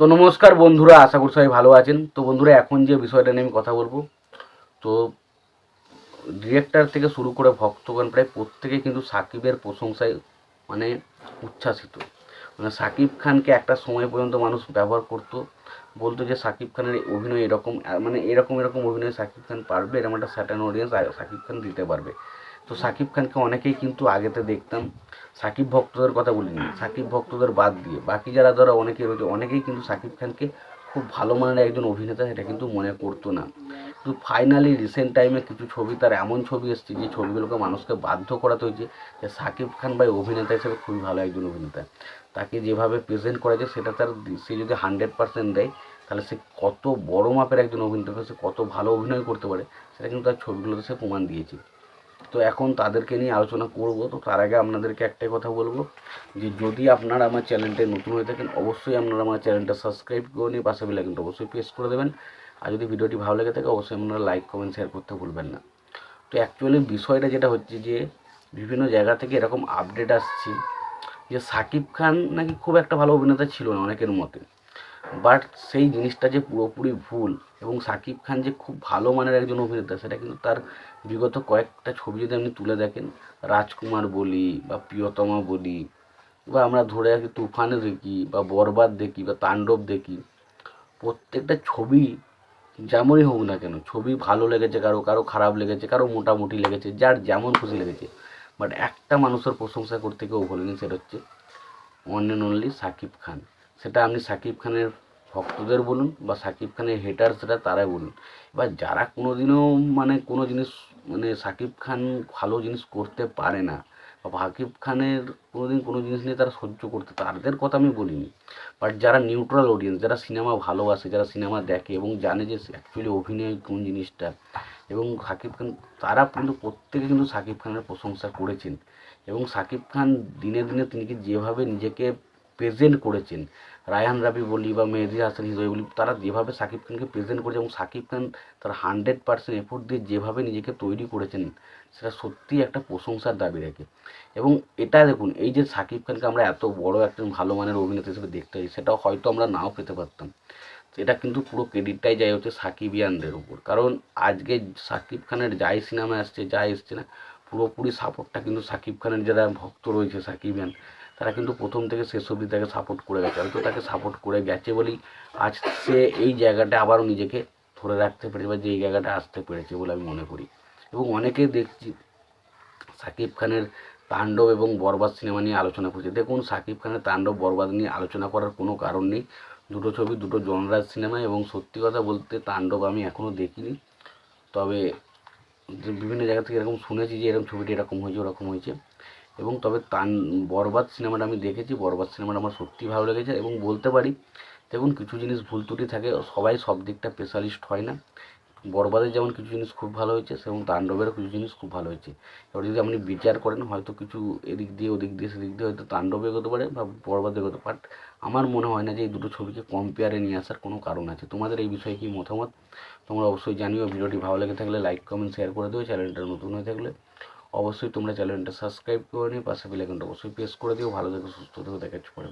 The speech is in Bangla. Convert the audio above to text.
তো নমস্কার বন্ধুরা, আশা করি সবাই ভালো আছেন। তো বন্ধুরা, এখন যে বিষয়টা নিয়ে আমি কথা বলব, তো ডিরেক্টর থেকে শুরু করে ভক্তগণ প্রায় প্রত্যেকে কিন্তু সাকিবের প্রশংসায় মানে উচ্ছ্বাসিত। মানে সাকিব খানকে একটা সময় পর্যন্ত মানুষ ব্যবহার করতো, বলতো যে সাকিব খানের অভিনয় এরকম মানে এরকম এরকম অভিনয় সাকিব খান পারবে, এরকম একটা স্যাটার্ন অডিয়েন্স সাকিব খান দিতে পারবে। তো সাকিব খানকে অনেকেই কিন্তু আগেতে দেখতাম। সাকিব ভক্তদের কথা বলিনি, সাকিব ভক্তদের বাদ দিয়ে। বাকি যারা ধরো অনেকেই রয়েছে, অনেকেই কিন্তু সাকিব খানকে খুব ভালো মানের একজন অভিনেতা, সেটা কিন্তু মনে করতো না। কিন্তু ফাইনালি রিসেন্ট টাইমে কিছু ছবি, তার এমন ছবি এসছে, যে ছবিগুলোকে মানুষকে বাধ্য করাতে হয়েছে যে সাকিব খান ভাই অভিনেতা হিসেবে খুবই ভালো একজন অভিনেতা। তাকে যেভাবে প্রেজেন্ট করা সেটা তার সে যদি হান্ড্রেড পার্সেন্ট দেয়, তাহলে সে কত বড় মাপের একজন অভিনেতা, সে কত ভালো অভিনয় করতে পারে, সেটা কিন্তু তার ছবিগুলোতে সে প্রমাণ দিয়েছে। তো এখন তাদেরকে নিয়ে আলোচনা করব। তো তার আগে আপনাদেরকে একটাই কথা বলব যে, যদি আপনারা আমার চ্যানেলটা নতুন হয়ে থাকেন, অবশ্যই আপনারা আমার চ্যানেলটা সাবস্ক্রাইব করে নিয়ে পাশে বেলাইকনটা অবশ্যই প্রেস করে দেবেন। আর যদি ভিডিওটি ভালো লেগে থাকে, অবশ্যই আপনারা লাইক, কমেন্ট, শেয়ার করতে ভুলবেন না। তো অ্যাকচুয়ালি বিষয়টা যেটা হচ্ছে যে, বিভিন্ন জায়গা থেকে এরকম আপডেট আসছে যে, সাকিব খান নাকি খুব একটা ভালো অভিনেতা ছিল না অনেকের মতে। বাট সেই জিনিসটা যে পুরোপুরি ভুল এবং সাকিব খান যে খুব ভালো মানের একজন অভিনেতা, সেটা কিন্তু তার বিগত কয়েকটা ছবি যদি আপনি তুলে দেখেন, রাজকুমার বলি বা প্রিয়তমা বলি বা আমরা ধরে রাখি তুফানে দেখি বা বরবাদ দেখি বা তাণ্ডব দেখি, প্রত্যেকটা ছবি যেমনই হোক না কেন, ছবি ভালো লেগেছে, কারও কারও খারাপ লেগেছে, কারও মোটামুটি লেগেছে, যার যেমন খুশি লেগেছে। বাট একটা মানুষের প্রশংসা করতে কেউ ভোলেনি, সেটা হচ্ছে one and only Shakib Khan. সেটা আপনি সাকিব খানের ভক্তদের বলুন বা সাকিব খানের হেটার্সরা তারাই বলুন। এবার যারা কোনো দিনও মানে কোনো জিনিস মানে সাকিব খান ভালো জিনিস করতে পারে না বা সাকিব খানের কোনো দিন কোনো জিনিস নিয়ে তারা সহ্য করতে, তাদের কথা আমি বলিনি। বাট যারা নিউট্রাল অডিয়েন্স যারা সিনেমা ভালোবাসে, যারা সিনেমা দেখে এবং জানে যে অ্যাকচুয়ালি অভিনয় কোন জিনিসটা এবং সাকিব খান, তারা কিন্তু প্রত্যেকে কিন্তু সাকিব খানের প্রশংসা করেছেন। এবং সাকিব খান দিনে দিনে তিনি যেভাবে নিজেকে প্রেজেন্ট করেছেন। রায়হান রাবি বলি বা মেহেদি হাসান হৃদয় বলি তারা যেভাবে সাকিব খানকে প্রেজেন্ট করেছে এবং সাকিব খান তার হান্ড্রেড পার্সেন্ট এফোর্ট দিয়ে যেভাবে নিজেকে তৈরি করেছেন, সেটা সত্যিই একটা প্রশংসার দাবি রাখে। এবং এটা দেখুন, এই যে সাকিব খানকে আমরা এত বড় একজন ভালো মানের অভিনেতা হিসেবে দেখতে পাই, সেটাও হয়তো আমরা নাও পেতে পারতাম। এটা কিন্তু পুরো ক্রেডিটটাই যায় হচ্ছে সাকিবিয়ানদের উপর। কারণ আজকে সাকিব খানের যাই সিনেমা আসছে, যা এসছে না, পুরোপুরি সাপোর্টটা কিন্তু সাকিব খানের যারা ভক্ত রয়েছে, সাকিবিয়ান তারা কিন্তু প্রথম থেকে শেষ অবধি তাকে সাপোর্ট করে গেছে। হয়তো তাকে সাপোর্ট করে গেছে বলেই আজ সে এই জায়গাটা আবারও নিজেকে ধরে রাখতে পেরেছে বা যে এই জায়গাটা আসতে পেরেছে বলে আমি মনে করি। এবং অনেকে দেখছি সাকিব খানের তাণ্ডব এবং বরবাদ সিনেমা নিয়ে আলোচনা করছে। দেখুন, সাকিব খানের তাণ্ডব, বরবাদ নিয়ে আলোচনা করার কোনো কারণ নেই। দুটো ছবি, দুটো জনরাজ সিনেমা এবং সত্যি কথা বলতে তাণ্ডব আমি এখনও দেখিনি। তবে বিভিন্ন জায়গা থেকে এরকম শুনেছি যে এরকম ছবিটি এরকম হয়েছে, ওরকম হয়েছে। এবং তবে তান, বরবাদ সিনেমাটা আমি দেখেছি, বরবাদ সিনেমাটা আমার সত্যি ভালো লেগেছে এবং বলতে পারি, দেখুন কিছু জিনিস ভুল ত্রুটি থাকে, সবাই সব দিকটা স্পেশালিস্ট হয় না। বরবাদের যেমন কিছু জিনিস খুব ভালো হয়েছে, সেরকম তাণ্ডবেরও কিছু জিনিস খুব ভালো হয়েছে। এবার যদি আপনি বিচার করেন, হয়তো কিছু এদিক দিয়ে, ওদিক দিয়ে, সেদিক দিয়ে হয়তো তাণ্ডব এগোতে পারে বা বরবাদ এগোতে বাট আমার মনে হয় না যে এই দুটো ছবিকে কম্পেয়ারে নিয়ে আসার কোনো কারণ আছে। তোমাদের এই বিষয়ে কি মতামত? তোমরা অবশ্যই জানিও। ভিডিওটি ভালো লেগে থাকলে লাইক কমেন্ট শেয়ার করে দিও। চ্যানেলটা নতুন হয়ে থাকলে অবশ্যই তোমরা চ্যানেলটা সাবস্ক্রাইব করে নিয়ে পাশে বেলাইকনটা অবশ্যই প্রেস করে দিও। ভালো থেকে, সুস্থ থেকে দেখাচ্ছি পরে